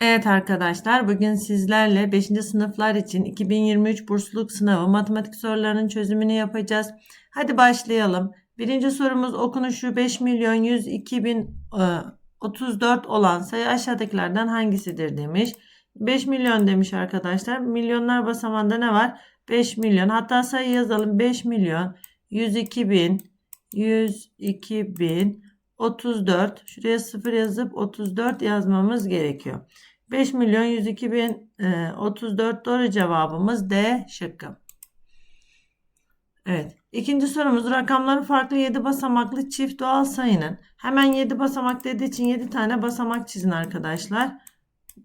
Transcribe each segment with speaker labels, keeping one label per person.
Speaker 1: Evet arkadaşlar bugün sizlerle 5. sınıflar için 2023 bursluluk sınavı matematik sorularının çözümünü yapacağız. Hadi başlayalım. Birinci sorumuz okunuşu 5 milyon 102 bin e, 34 olan sayı aşağıdakilerden hangisidir demiş. 5 milyon demiş arkadaşlar. Milyonlar basamağında ne var? 5 milyon. Hatta sayı yazalım. 5 milyon 102 bin 102 bin 34. Şuraya 0 yazıp 34 yazmamız gerekiyor. 5 milyon 102 bin e, 34 doğru cevabımız D şıkkı. Evet. İkinci sorumuz rakamları farklı 7 basamaklı çift doğal sayının. Hemen 7 basamak dediği için 7 tane basamak çizin arkadaşlar.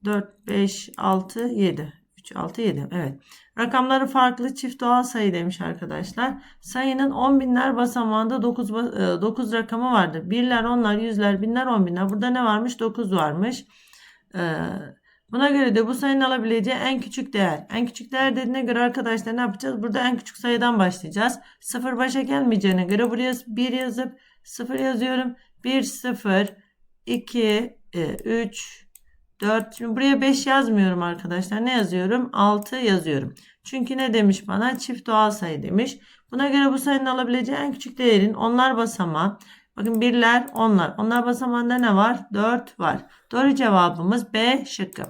Speaker 1: 4, 5, 6, 7. 3, 6, 7. Evet. Rakamları farklı çift doğal sayı demiş arkadaşlar. Sayının 10 binler basamağında 9, 9 rakamı vardır. Birler, onlar, yüzler, binler, on binler. Burada ne varmış? 9 varmış. Ee, buna göre de bu sayının alabileceği en küçük değer. En küçük değer dediğine göre arkadaşlar ne yapacağız? Burada en küçük sayıdan başlayacağız. 0 başa gelmeyeceğine göre buraya 1 yazıp 0 yazıyorum. 1, 0, 2, 3, 4. Şimdi buraya 5 yazmıyorum arkadaşlar. Ne yazıyorum? 6 yazıyorum. Çünkü ne demiş bana? Çift doğal sayı demiş. Buna göre bu sayının alabileceği en küçük değerin onlar basamağı. Bakın birler, onlar. Onlar basamağında ne var? 4 var. Doğru cevabımız B şıkkı.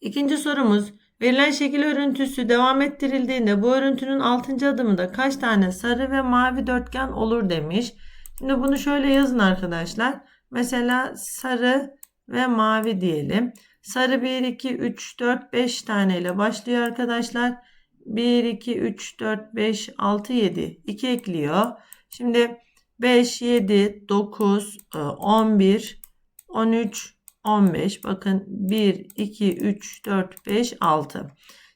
Speaker 1: İkinci sorumuz. Verilen şekil örüntüsü devam ettirildiğinde bu örüntünün 6. adımında kaç tane sarı ve mavi dörtgen olur demiş. Şimdi bunu şöyle yazın arkadaşlar. Mesela sarı ve mavi diyelim. Sarı 1, 2, 3, 4, 5 tane ile başlıyor arkadaşlar. 1, 2, 3, 4, 5, 6, 7. 2 ekliyor. Şimdi 5, 7, 9, 11, 13, 15. Bakın 1, 2, 3, 4, 5, 6.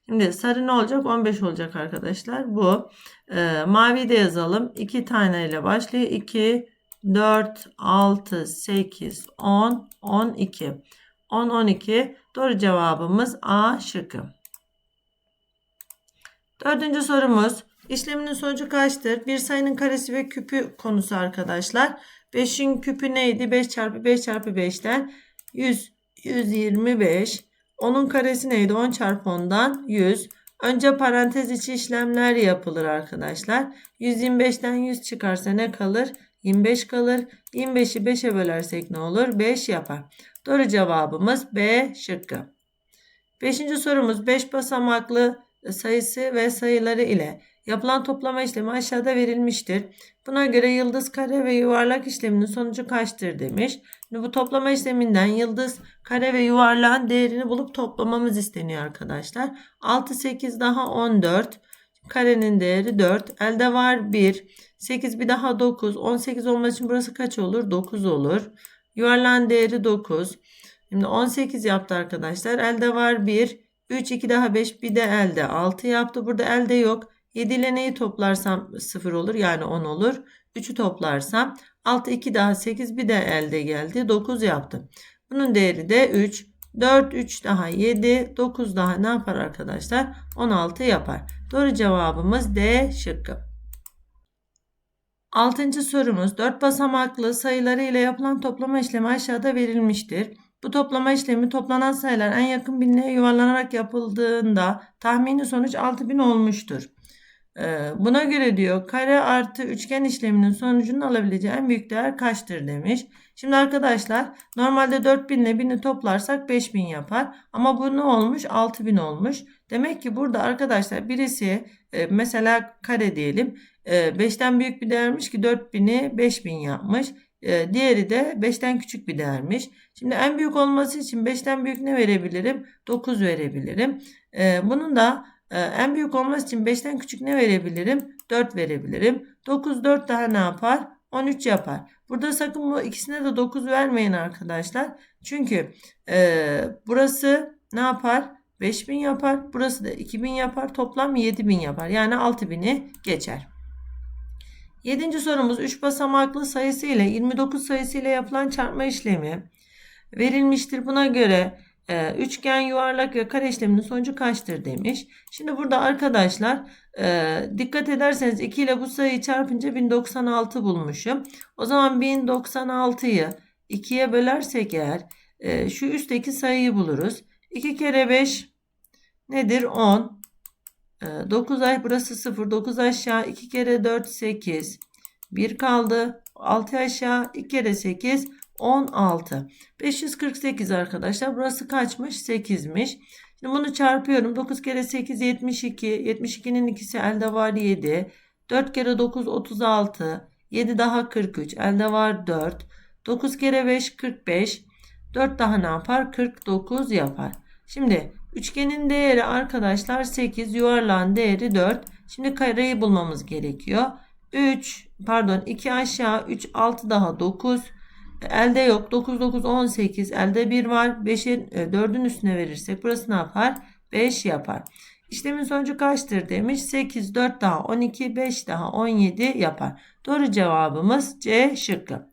Speaker 1: Şimdi sarı ne olacak? 15 olacak arkadaşlar. Bu. E, mavi de yazalım. 2 tane ile başlıyor. 2, 4, 6, 8, 10, 12. 10, 12. Doğru cevabımız A şıkkı. Dördüncü sorumuz. İşleminin sonucu kaçtır? Bir sayının karesi ve küpü konusu arkadaşlar. 5'in küpü neydi? 5 çarpı 5 çarpı 5'ten 100, 125. 10'un karesi neydi? 10 çarpı 10'dan 100. Önce parantez içi işlemler yapılır arkadaşlar. 125'ten 100 çıkarsa ne kalır? 25 kalır. 25'i 5'e bölersek ne olur? 5 yapar. Doğru cevabımız B şıkkı. Beşinci sorumuz 5 basamaklı sayısı ve sayıları ile yapılan toplama işlemi aşağıda verilmiştir. Buna göre yıldız kare ve yuvarlak işleminin sonucu kaçtır demiş. Şimdi bu toplama işleminden yıldız kare ve yuvarlağın değerini bulup toplamamız isteniyor arkadaşlar. 6 8 daha 14. Karenin değeri 4. Elde var 1. 8 bir daha 9. 18 olması için burası kaç olur? 9 olur. Yuvarlağın değeri 9. Şimdi 18 yaptı arkadaşlar. Elde var 1. 3, 2 daha 5 bir de elde 6 yaptı. Burada elde yok. 7 ile neyi toplarsam 0 olur yani 10 olur. 3'ü toplarsam 6, 2 daha 8 bir de elde geldi. 9 yaptı. Bunun değeri de 3. 4, 3 daha 7, 9 daha ne yapar arkadaşlar? 16 yapar. Doğru cevabımız D şıkkı. Altıncı sorumuz 4 basamaklı sayıları ile yapılan toplama işlemi aşağıda verilmiştir. Bu toplama işlemi toplanan sayılar en yakın binliğe yuvarlanarak yapıldığında tahmini sonuç 6000 olmuştur. Ee, buna göre diyor kare artı üçgen işleminin sonucunun alabileceği en büyük değer kaçtır demiş. Şimdi arkadaşlar normalde 4000 ile 1000'i toplarsak 5000 yapar. Ama bu ne olmuş? 6000 olmuş. Demek ki burada arkadaşlar birisi e, mesela kare diyelim. 5'ten e, büyük bir değermiş ki 4000'i 5000 yapmış. E, diğeri de 5'ten küçük bir değermiş. Şimdi en büyük olması için 5'ten büyük ne verebilirim? 9 verebilirim. Bunun da en büyük olması için 5'ten küçük ne verebilirim? 4 verebilirim. 9 4 daha ne yapar? 13 yapar. Burada sakın bu ikisine de 9 vermeyin arkadaşlar. Çünkü e, burası ne yapar? 5000 yapar. Burası da 2000 yapar. Toplam 7000 yapar. Yani 6000'i geçer. Yedinci sorumuz 3 basamaklı sayısı ile 29 sayısı ile yapılan çarpma işlemi verilmiştir. Buna göre e, üçgen, yuvarlak ve kare işleminin sonucu kaçtır demiş. Şimdi burada arkadaşlar e, dikkat ederseniz 2 ile bu sayıyı çarpınca 1096 bulmuşum. O zaman 1096'yı 2'ye bölersek eğer e, şu üstteki sayıyı buluruz. 2 kere 5 nedir? 10. E, 9 ay burası 0. 9 aşağı 2 kere 4 8. 1 kaldı. 6 aşağı 2 kere 8 16. 548 arkadaşlar. Burası kaçmış? 8'miş. Şimdi bunu çarpıyorum. 9 kere 8 72. 72'nin ikisi elde var 7. 4 kere 9 36. 7 daha 43. Elde var 4. 9 kere 5 45. 4 daha ne yapar? 49 yapar. Şimdi üçgenin değeri arkadaşlar 8. Yuvarlağın değeri 4. Şimdi kareyi bulmamız gerekiyor. 3 pardon 2 aşağı 3 6 daha 9. Elde yok. 9 9 18. Elde 1 var. 5'in 4'ün üstüne verirsek burası ne yapar? 5 yapar. İşlemin sonucu kaçtır demiş. 8 4 daha 12 5 daha 17 yapar. Doğru cevabımız C şıkkı.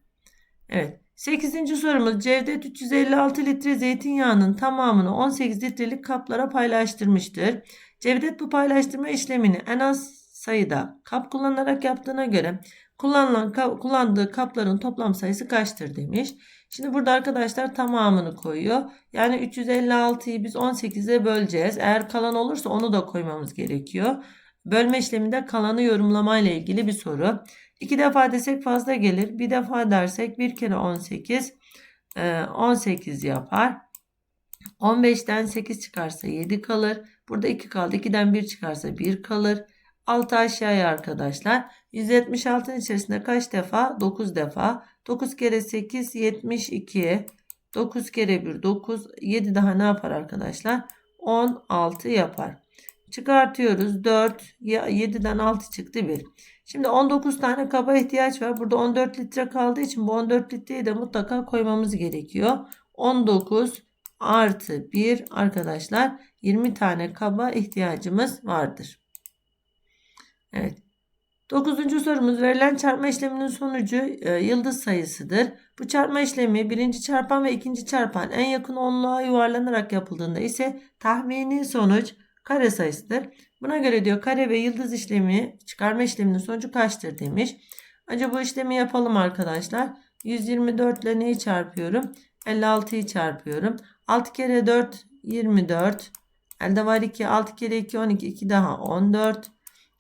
Speaker 1: Evet. 8. sorumuz Cevdet 356 litre zeytinyağının tamamını 18 litrelik kaplara paylaştırmıştır. Cevdet bu paylaştırma işlemini en az sayıda kap kullanarak yaptığına göre kullanılan kullandığı kapların toplam sayısı kaçtır demiş. Şimdi burada arkadaşlar tamamını koyuyor. Yani 356'yı biz 18'e böleceğiz. Eğer kalan olursa onu da koymamız gerekiyor. Bölme işleminde kalanı yorumlama ile ilgili bir soru. İki defa desek fazla gelir. Bir defa dersek bir kere 18 18 yapar. 15'ten 8 çıkarsa 7 kalır. Burada 2 kaldı. 2'den 1 çıkarsa 1 kalır. 6 aşağıya arkadaşlar. 176'ın içerisinde kaç defa? 9 defa. 9 kere 8 72. 9 kere 1 9. 7 daha ne yapar arkadaşlar? 16 yapar. Çıkartıyoruz. 4 7'den 6 çıktı 1. Şimdi 19 tane kaba ihtiyaç var. Burada 14 litre kaldığı için bu 14 litreyi de mutlaka koymamız gerekiyor. 19 artı 1 arkadaşlar 20 tane kaba ihtiyacımız vardır. Evet. Dokuzuncu sorumuz verilen çarpma işleminin sonucu e, yıldız sayısıdır. Bu çarpma işlemi birinci çarpan ve ikinci çarpan en yakın onluğa yuvarlanarak yapıldığında ise tahmini sonuç kare sayısıdır. Buna göre diyor kare ve yıldız işlemi çıkarma işleminin sonucu kaçtır demiş. Önce bu işlemi yapalım arkadaşlar. 124 ile neyi çarpıyorum? 56'yı çarpıyorum. 6 kere 4 24. Elde var 2. 6 kere 2 12. 2 daha 14.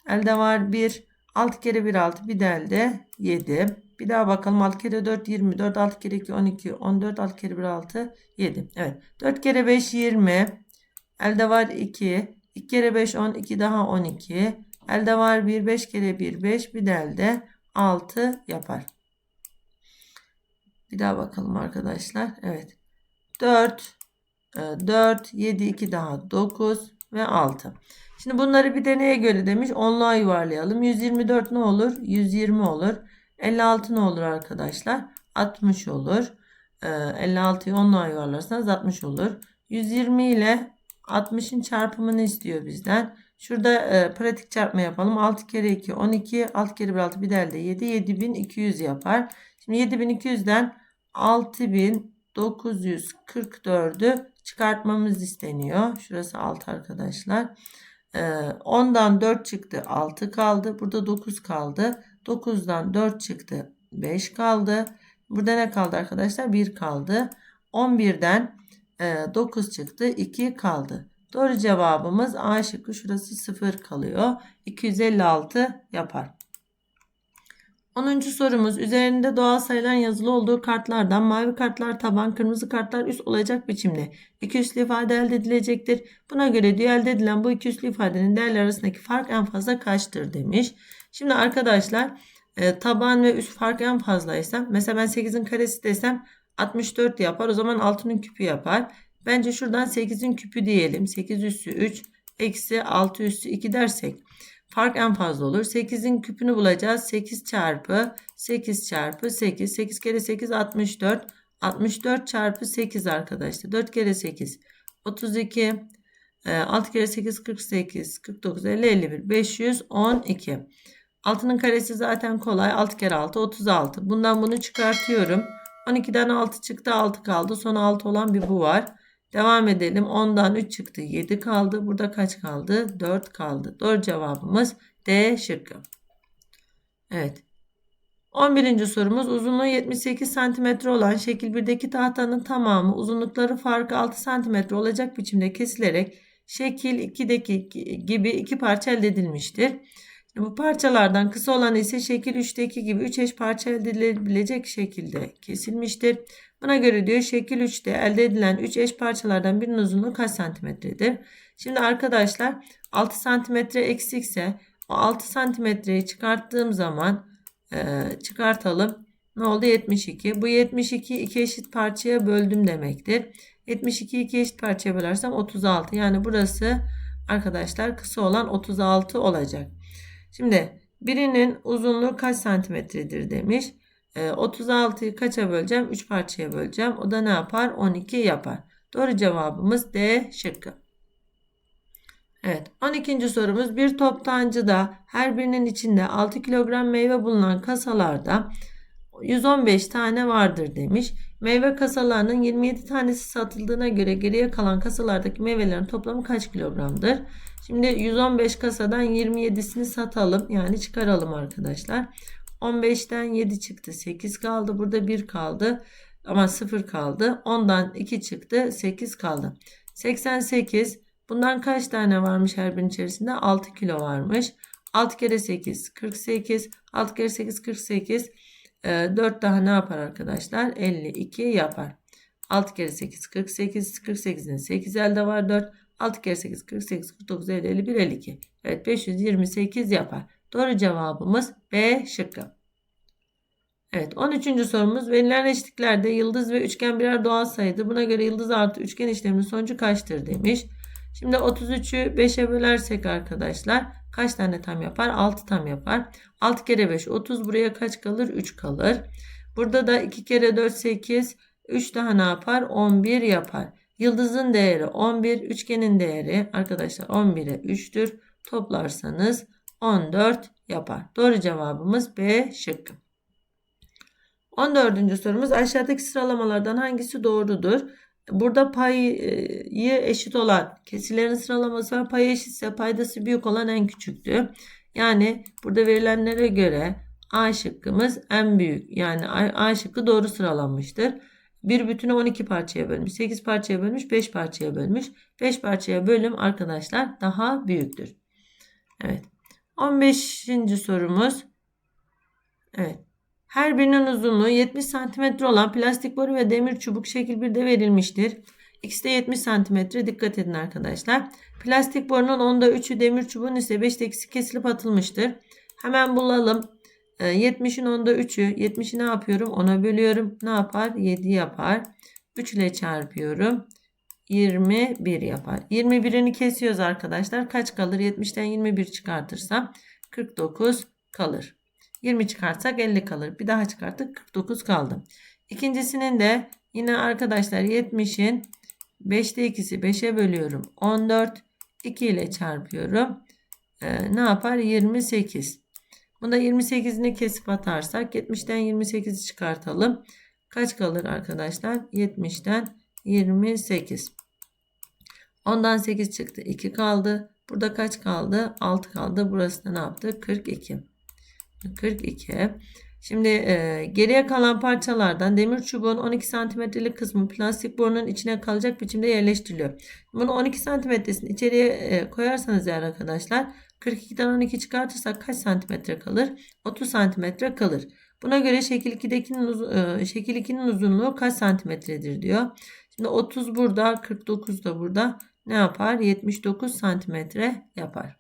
Speaker 1: Elde var 1. 6 kere 1 6. Bir de elde 7. Bir daha bakalım. 6 kere 4 24. 6 kere 2 12. 14. 6 kere 1 6. 7. Evet. 4 kere 5 20. Elde var 2. 2 kere 5 10. 2 daha 12. Elde var 1. 5 kere 1 5. Bir de elde 6 yapar. Bir daha bakalım arkadaşlar. Evet. 4. 4. 7. 2 daha 9 ve 6. Şimdi bunları bir deneye göre demiş. Onluğa yuvarlayalım. 124 ne olur? 120 olur. 56 ne olur arkadaşlar? 60 olur. 56'yı ee, onluğa yuvarlarsanız 60 olur. 120 ile 60'ın çarpımını istiyor bizden. Şurada e, pratik çarpma yapalım. 6 kere 2 12. 6 kere 1 6 bir de elde 7. 7200 yapar. Şimdi 7200'den 6944'ü çıkartmamız isteniyor. Şurası 6 arkadaşlar. 10'dan ee, 4 çıktı 6 kaldı. Burada 9 kaldı. 9'dan 4 çıktı 5 kaldı. Burada ne kaldı arkadaşlar? 1 kaldı. 11'den 9 e, çıktı 2 kaldı. Doğru cevabımız A şıkkı şurası 0 kalıyor. 256 yapar. 10. sorumuz üzerinde doğal sayılan yazılı olduğu kartlardan mavi kartlar taban kırmızı kartlar üst olacak biçimde iki üslü ifade elde edilecektir. Buna göre diyor elde edilen bu iki üslü ifadenin değerler arasındaki fark en fazla kaçtır demiş. Şimdi arkadaşlar e, taban ve üst fark en fazlaysa mesela ben 8'in karesi desem 64 yapar o zaman 6'nın küpü yapar. Bence şuradan 8'in küpü diyelim 8 üssü 3 eksi 6 üssü 2 dersek Fark en fazla olur. 8'in küpünü bulacağız. 8 çarpı 8 çarpı 8. 8 kere 8 64. 64 çarpı 8 arkadaşlar. 4 kere 8 32. 6 kere 8 48. 49 50 51. 512. Altının karesi zaten kolay. 6 kere 6 36. Bundan bunu çıkartıyorum. 12'den 6 çıktı 6 kaldı. Son 6 olan bir bu var. Devam edelim. 10'dan 3 çıktı. 7 kaldı. Burada kaç kaldı? 4 kaldı. Doğru cevabımız D şıkkı. Evet. 11. sorumuz uzunluğu 78 cm olan şekil 1'deki tahtanın tamamı uzunlukları farkı 6 cm olacak biçimde kesilerek şekil 2'deki gibi iki parça elde edilmiştir. Bu parçalardan kısa olan ise şekil 3'teki gibi 3 eş parça elde edilebilecek şekilde kesilmiştir. Buna göre diyor şekil 3'te elde edilen 3 eş parçalardan birinin uzunluğu kaç santimetredir? Şimdi arkadaşlar 6 santimetre eksikse o 6 santimetreyi çıkarttığım zaman e, çıkartalım. Ne oldu? 72. Bu 72 iki eşit parçaya böldüm demektir. 72 iki eşit parçaya bölersem 36. Yani burası arkadaşlar kısa olan 36 olacak. Şimdi birinin uzunluğu kaç santimetredir demiş. E, 36'yı kaça böleceğim? 3 parçaya böleceğim. O da ne yapar? 12 yapar. Doğru cevabımız D şıkkı. Evet 12. sorumuz bir toptancıda her birinin içinde 6 kilogram meyve bulunan kasalarda 115 tane vardır demiş. Meyve kasalarının 27 tanesi satıldığına göre geriye kalan kasalardaki meyvelerin toplamı kaç kilogramdır? Şimdi 115 kasadan 27'sini satalım yani çıkaralım arkadaşlar. 15'ten 7 çıktı 8 kaldı burada 1 kaldı ama 0 kaldı. 10'dan 2 çıktı 8 kaldı. 88 bundan kaç tane varmış her birinin içerisinde? 6 kilo varmış. 6 kere 8 48 6 kere 8 48 4 daha ne yapar arkadaşlar? 52 yapar. 6 kere 8 48 48'in 8 elde var 4 6 kere 8 48 49 50 51 52 evet 528 yapar. Doğru cevabımız B şıkkı. Evet 13. sorumuz verilen eşitliklerde yıldız ve üçgen birer doğal sayıdır. Buna göre yıldız artı üçgen işleminin sonucu kaçtır demiş. Şimdi 33'ü 5'e bölersek arkadaşlar kaç tane tam yapar? 6 tam yapar. 6 kere 5 30 buraya kaç kalır? 3 kalır. Burada da 2 kere 4 8 3 daha ne yapar? 11 yapar. Yıldızın değeri 11, üçgenin değeri arkadaşlar 11'e 3'tür. Toplarsanız 14 yapar. Doğru cevabımız B şıkkı. 14. sorumuz aşağıdaki sıralamalardan hangisi doğrudur? Burada payı eşit olan kesilerin sıralaması var. Payı eşitse paydası büyük olan en küçüktür. Yani burada verilenlere göre A şıkkımız en büyük. Yani A şıkkı doğru sıralanmıştır. Bir bütünü 12 parçaya bölmüş. 8 parçaya bölmüş. 5 parçaya bölmüş. 5 parçaya bölüm arkadaşlar daha büyüktür. Evet. 15. sorumuz. Evet. Her birinin uzunluğu 70 cm olan plastik boru ve demir çubuk şekil 1'de verilmiştir. X de 70 cm. Dikkat edin arkadaşlar. Plastik borunun onda 3'ü demir çubuğun ise 5'te ikisi kesilip atılmıştır. Hemen bulalım. 70'in ee, onda 3'ü. 70'i ne yapıyorum? 10'a bölüyorum. Ne yapar? 7 yapar. 3 ile çarpıyorum. 21 yapar. 21'ini kesiyoruz arkadaşlar. Kaç kalır? 70'ten 21 çıkartırsam 49 kalır. 20 çıkartsak 50 kalır. Bir daha çıkarttık 49 kaldı. İkincisinin de yine arkadaşlar 70'in 5'te 2'si 5'e bölüyorum. 14 2 ile çarpıyorum. Ee, ne yapar? 28. Bunda 28'ini kesip atarsak 70'ten 28'i çıkartalım. Kaç kalır arkadaşlar? 70'ten 28. Ondan 8 çıktı. 2 kaldı. Burada kaç kaldı? 6 kaldı. Burası da ne yaptı? 42. 42. Şimdi e, geriye kalan parçalardan demir çubuğun 12 santimetrelik kısmı plastik borunun içine kalacak biçimde yerleştiriliyor. Bunu 12 santimetresini içeriye e, koyarsanız eğer arkadaşlar 42'den 12 çıkartırsak kaç santimetre kalır? 30 santimetre kalır. Buna göre şekil 2'dekinin uz e, şekil 2'nin uzunluğu kaç santimetredir diyor. Şimdi 30 burada 49 da burada ne yapar? 79 santimetre yapar.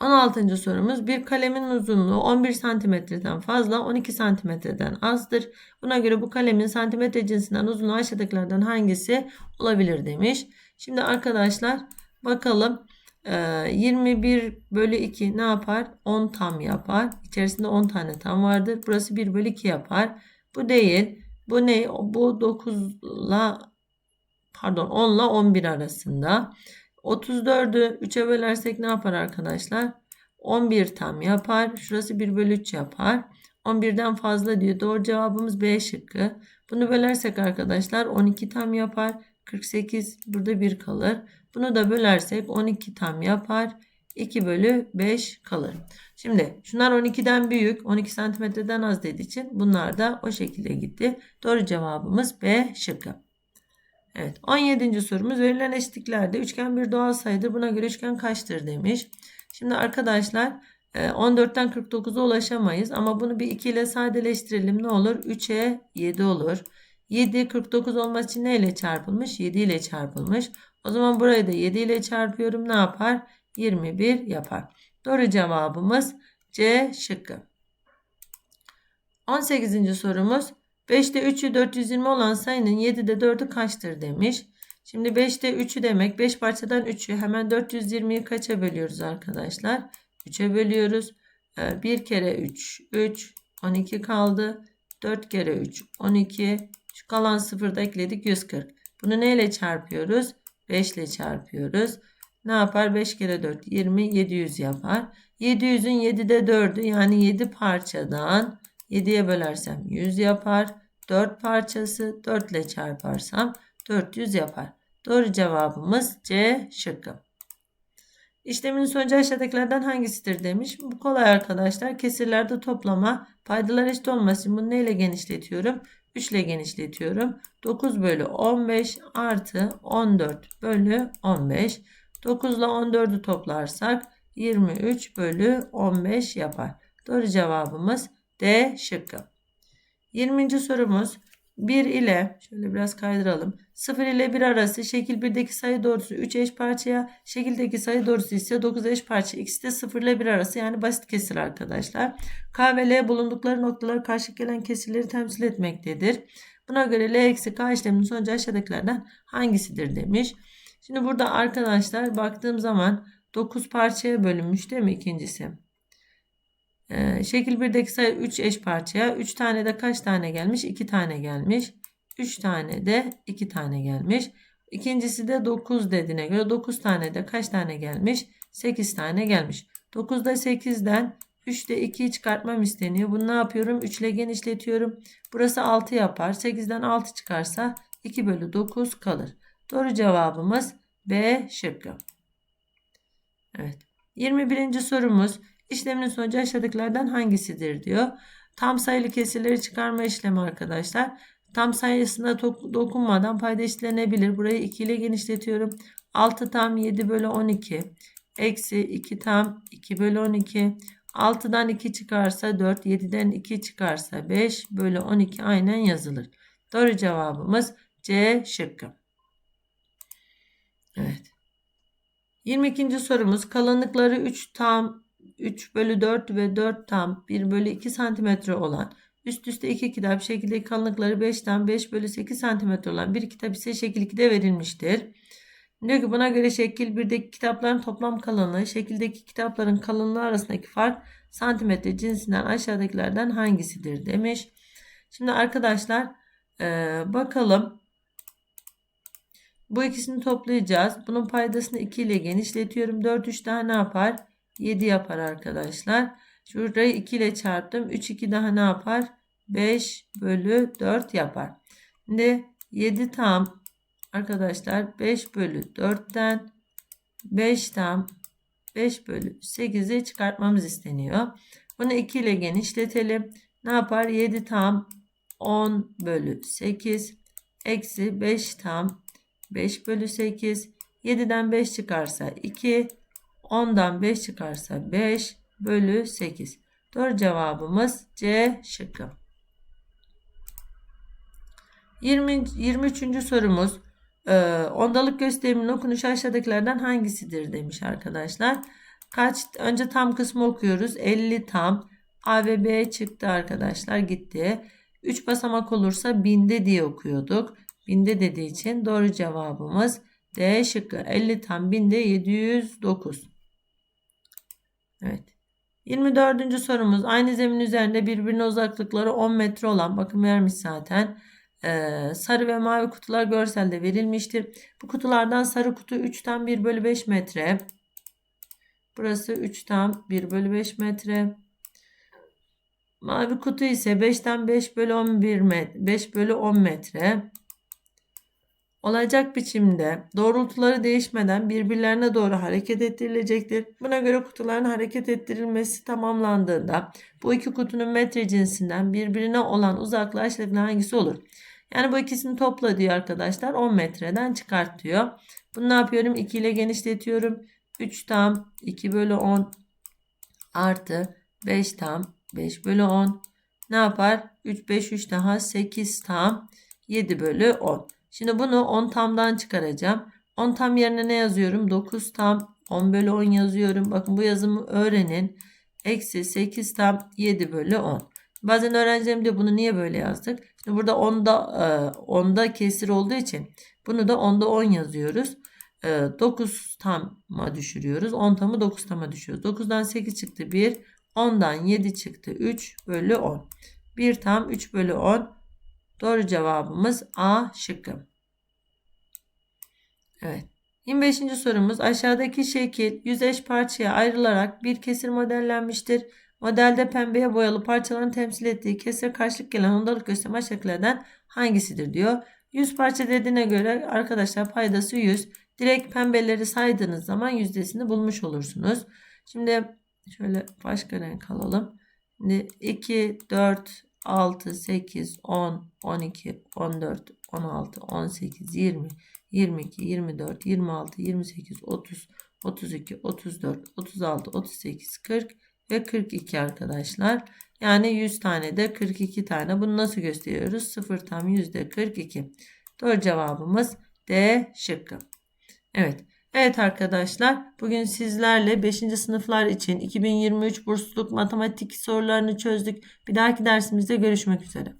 Speaker 1: 16. sorumuz bir kalemin uzunluğu 11 santimetreden fazla 12 santimetreden azdır. Buna göre bu kalemin santimetre cinsinden uzunluğu aşağıdakilerden hangisi olabilir demiş. Şimdi arkadaşlar bakalım 21 ee, bölü 2 ne yapar? 10 tam yapar. İçerisinde 10 tane tam vardır. Burası 1 bölü 2 yapar. Bu değil. Bu ne? Bu 9 ile pardon 10 ile 11 arasında. 34'ü 3'e bölersek ne yapar arkadaşlar? 11 tam yapar. Şurası 1 bölü 3 yapar. 11'den fazla diyor. Doğru cevabımız B şıkkı. Bunu bölersek arkadaşlar 12 tam yapar. 48 burada 1 kalır. Bunu da bölersek 12 tam yapar. 2 bölü 5 kalır. Şimdi şunlar 12'den büyük 12 santimetreden az dediği için bunlar da o şekilde gitti. Doğru cevabımız B şıkkı. Evet 17. sorumuz verilen eşitliklerde üçgen bir doğal sayıdır. Buna göre üçgen kaçtır demiş. Şimdi arkadaşlar 14'ten 49'a ulaşamayız ama bunu bir 2 ile sadeleştirelim ne olur? 3'e 7 olur. 7 49 olması için ne ile çarpılmış? 7 ile çarpılmış. O zaman burayı da 7 ile çarpıyorum ne yapar? 21 yapar. Doğru cevabımız C şıkkı. 18. sorumuz 5'te 3'ü 420 olan sayının 7'de 4'ü kaçtır demiş. Şimdi 5'te 3'ü demek 5 parçadan 3'ü hemen 420'yi kaça bölüyoruz arkadaşlar? 3'e bölüyoruz. 1 kere 3 3 12 kaldı. 4 kere 3 12 şu kalan 0 da ekledik 140. Bunu neyle çarpıyoruz? 5 ile çarpıyoruz. Ne yapar? 5 kere 4 20 700 yapar. 700'ün 7'de 4'ü yani 7 parçadan 7'ye bölersem 100 yapar. 4 parçası 4 ile çarparsam 400 yapar. Doğru cevabımız C şıkkı. İşlemin sonucu aşağıdakilerden hangisidir demiş. Bu kolay arkadaşlar. Kesirlerde toplama paydalar eşit olması için bunu neyle genişletiyorum? 3 ile genişletiyorum. 9 bölü 15 artı 14 bölü 15. 9 ile 14'ü toplarsak 23 bölü 15 yapar. Doğru cevabımız D şıkkı. 20. sorumuz 1 ile şöyle biraz kaydıralım. 0 ile 1 arası şekil 1'deki sayı doğrusu 3 eş parçaya, şekildeki sayı doğrusu ise 9 eş parça. İkisi de 0 ile 1 arası yani basit kesir arkadaşlar. K ve L bulundukları noktalar karşı gelen kesirleri temsil etmektedir. Buna göre L eksi K işleminin sonucu aşağıdakilerden hangisidir demiş. Şimdi burada arkadaşlar baktığım zaman 9 parçaya bölünmüş değil mi ikincisi? Ee, şekil 1'deki sayı 3 eş parçaya. 3 tane de kaç tane gelmiş? 2 tane gelmiş. 3 tane de 2 tane gelmiş. İkincisi de 9 dediğine göre 9 tane de kaç tane gelmiş? 8 tane gelmiş. 9'da 8'den 3'te 2'yi çıkartmam isteniyor. Bunu ne yapıyorum? 3 ile genişletiyorum. Burası 6 yapar. 8'den 6 çıkarsa 2 bölü 9 kalır. Doğru cevabımız B şıkkı. Evet. 21. sorumuz işlemin sonucu aşağıdakilerden hangisidir diyor. Tam sayılı kesirleri çıkarma işlemi arkadaşlar. Tam sayısına dokunmadan payda eşitlenebilir. Burayı 2 ile genişletiyorum. 6 tam 7 bölü 12. Eksi 2 tam 2 bölü 12. 6'dan 2 çıkarsa 4. 7'den 2 çıkarsa 5 bölü 12 aynen yazılır. Doğru cevabımız C şıkkı. Evet. 22. sorumuz kalınlıkları 3 tam 3 bölü 4 ve 4 tam 1 bölü 2 santimetre olan üst üste 2 kitap şekildeki kalınlıkları 5 tam 5 bölü 8 santimetre olan bir kitap ise şekil 2'de verilmiştir. Diyor ki buna göre şekil 1'deki kitapların toplam kalınlığı şekildeki kitapların kalınlığı arasındaki fark santimetre cinsinden aşağıdakilerden hangisidir demiş. Şimdi arkadaşlar ee, bakalım bu ikisini toplayacağız. Bunun paydasını 2 ile genişletiyorum. 4 3 daha ne yapar? 7 yapar arkadaşlar. Şurayı 2 ile çarptım. 3 2 daha ne yapar? 5 bölü 4 yapar. Şimdi 7 tam arkadaşlar 5 bölü 4'ten 5 tam 5 bölü 8'i çıkartmamız isteniyor. Bunu 2 ile genişletelim. Ne yapar? 7 tam 10 bölü 8 eksi 5 tam 5 bölü 8. 7'den 5 çıkarsa 2. 10'dan 5 çıkarsa 5 bölü 8. Doğru cevabımız C şıkkı. 20, 23. sorumuz. Ee, ondalık gösteriminin okunuşu aşağıdakilerden hangisidir demiş arkadaşlar. Kaç önce tam kısmı okuyoruz. 50 tam A ve B çıktı arkadaşlar gitti. 3 basamak olursa binde diye okuyorduk binde dediği için doğru cevabımız D şıkkı. 50 tam binde 709. Evet. 24. sorumuz aynı zemin üzerinde birbirine uzaklıkları 10 metre olan bakın vermiş zaten. Ee, sarı ve mavi kutular görselde verilmiştir. Bu kutulardan sarı kutu 3'ten 1 bölü 5 metre. Burası 3'ten 1 bölü 5 metre. Mavi kutu ise 5'ten 5 bölü 11 metre. 5 bölü 10 metre. Olacak biçimde doğrultuları değişmeden birbirlerine doğru hareket ettirilecektir. Buna göre kutuların hareket ettirilmesi tamamlandığında bu iki kutunun metre cinsinden birbirine olan uzaklığa eşitliği hangisi olur? Yani bu ikisini topla diyor arkadaşlar 10 metreden çıkart diyor. Bunu ne yapıyorum? 2 ile genişletiyorum. 3 tam 2 bölü 10 artı 5 tam 5 bölü 10 ne yapar? 3 5 3 daha 8 tam 7 bölü 10. Şimdi bunu 10 tamdan çıkaracağım. 10 tam yerine ne yazıyorum? 9 tam 10 bölü 10 yazıyorum. Bakın bu yazımı öğrenin. Eksi 8 tam 7 bölü 10. Bazen öğrencilerim diyor bunu niye böyle yazdık? Şimdi burada 10'da, 10'da kesir olduğu için bunu da 10'da 10 yazıyoruz. 9 tama düşürüyoruz. 10 tamı 9 tama düşüyoruz. 9'dan 8 çıktı 1. 10'dan 7 çıktı 3 bölü 10. 1 tam 3 bölü 10. Doğru cevabımız A şıkkı. Evet. 25. sorumuz aşağıdaki şekil 100 eş parçaya ayrılarak bir kesir modellenmiştir. Modelde pembeye boyalı parçaların temsil ettiği kesir karşılık gelen ondalık gösterme şekillerden hangisidir diyor. 100 parça dediğine göre arkadaşlar paydası 100. Direkt pembeleri saydığınız zaman yüzdesini bulmuş olursunuz. Şimdi şöyle başka renk alalım. Şimdi 2, 4, 6, 8, 10, 12, 14, 16, 18, 20, 22, 24, 26, 28, 30, 32, 34, 36, 38, 40 ve 42 arkadaşlar. Yani 100 tane de 42 tane. Bunu nasıl gösteriyoruz? 0 tam yüzde 42. Doğru cevabımız D şıkkı. Evet. Evet arkadaşlar bugün sizlerle 5. sınıflar için 2023 bursluluk matematik sorularını çözdük. Bir dahaki dersimizde görüşmek üzere.